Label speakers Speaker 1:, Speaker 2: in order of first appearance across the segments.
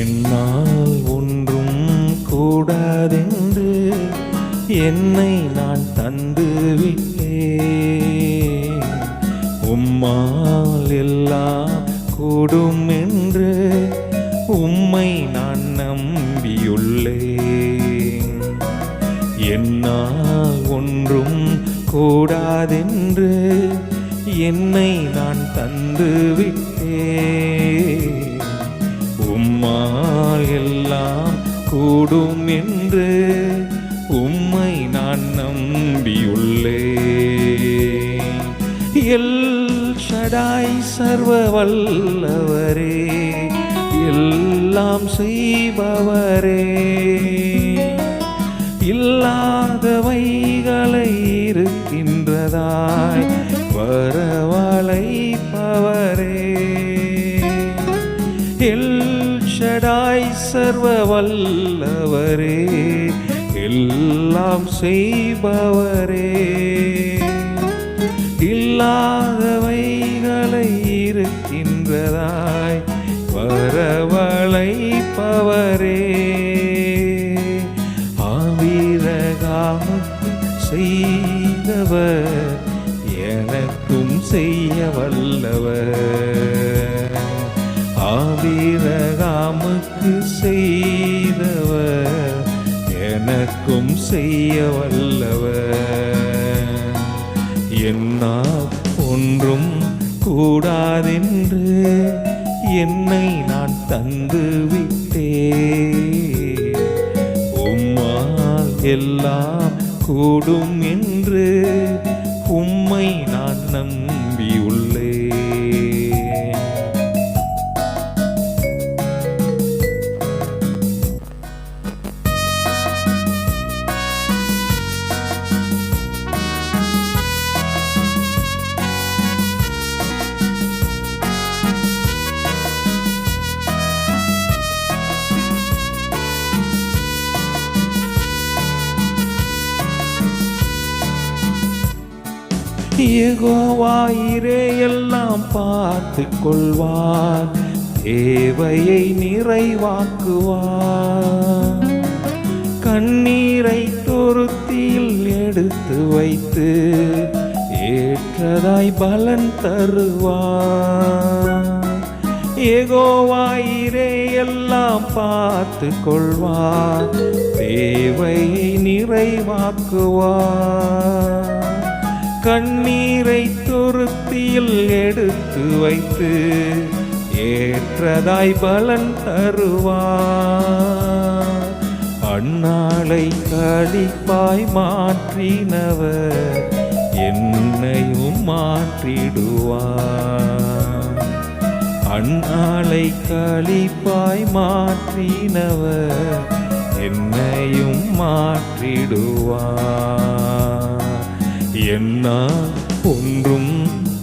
Speaker 1: என்னால் ஒன்றும் கூடாதென்று என்னை நான் தந்துவிட்டே உம்மால் எல்லாம் கூடும் என்று உம்மை நான் நம்பியுள்ளேன். என்னால் ஒன்றும் கூடாதென்று என்னை நான் தந்து நான் நம்பியுள்ளே. எல் ஷடாய் சர்வ வல்லவரே எல்லாம் செய்பவரே. இல்லாதவைகளை இருக்கின்றதாய் வரவழைப்பவரே. எல் ஷடாய் சர்வ வல்லவரே எல்லாம் செய்பவரே. இல்லாதவைகளை இருக்கின்றதாய் வரவழைப்பவரே. ஆவீரகாமுக்கு செய்தவர் எனக்கும் செய்ய வல்லவர். ஆவீரகாமுக்கு செய்தவர் எனக்கும் செய்ய வல்லவர். என்னால் ஒன்றும் கூடாதென்று என்னை நான் தந்து விட்டே உம்மால் எல்லாம் கூடும் என்று ஏகோவாயிரே எல்லாம் பார்த்து கொள்வார் தேவையை நிறைவாக்குவார். கண்ணீரை துருத்தியில் எடுத்து வைத்து ஏற்றதாய் பலன் தருவார். ஏகோவாயிரே எல்லாம் பார்த்து கொள்வார் தேவையை நிறைவாக்குவார். கண்ணீரை துருத்தியில் எடுத்து வைத்து ஏற்றதாய் பலன் தருவார். அண்ணாளை கழிப்பாய் மாற்றினவர் என்னையும் மாற்றிடுவார். அண்ணாளை கழிப்பாய் மாற்றினவர் என்னையும் மாற்றிடுவார். என்னால் ஒன்றும்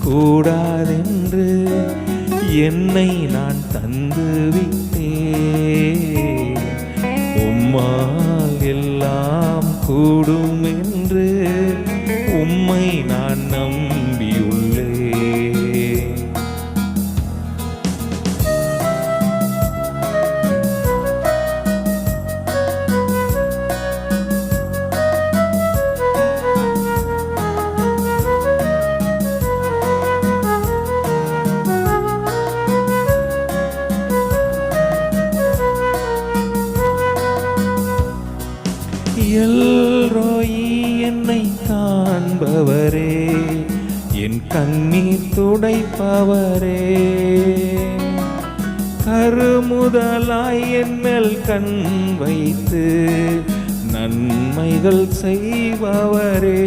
Speaker 1: கூடாதென்று என்னை நான் தந்துவிட்டேன். என்னை காண்பவரே என் கண்ணீர் துடைப்பவரே. கருமுதலாய் என் மேல் கண் வைத்து நன்மைகள் செய்பவரே.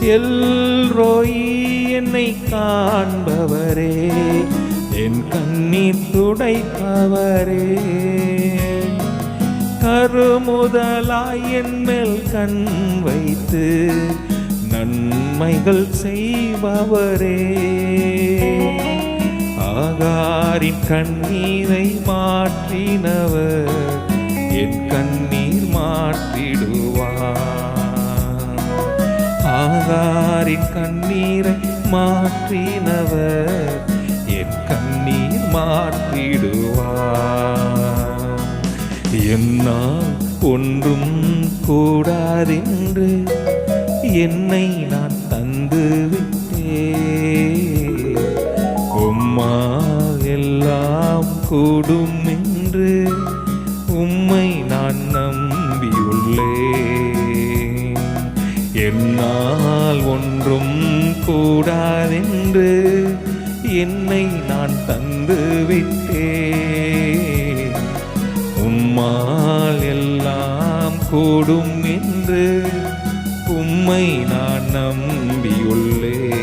Speaker 1: எல்ரோயி என்னை காண்பவரே என் கண்ணீர் துடைப்பவரே. கருமுதலாய் என் மேல் கண் வைத்து நன்மைகள் செய்பவரே. ஆகாரின் கண்ணீரை மாற்றினவர் என் கண்ணீர் மாற்றிடுவார். ஆகாரின் கண்ணீரை மாற்றினவர் என் கண்ணீர் மாற்றிடுவார். என்னால் ஒன்றும் கூடாதென்று என்னை நான் தந்து விட்டேன் உம்மால் எல்லாம் கூடும் என்று உம்மை நான் நம்பியுள்ளேன். என்னால் ஒன்றும் கூடாதென்று என்னை நான் தந்து விட்டேன் உம்மால் எல்லாம் கூடும் என்று உம்மை நான் நம்பியுள்ளேன்.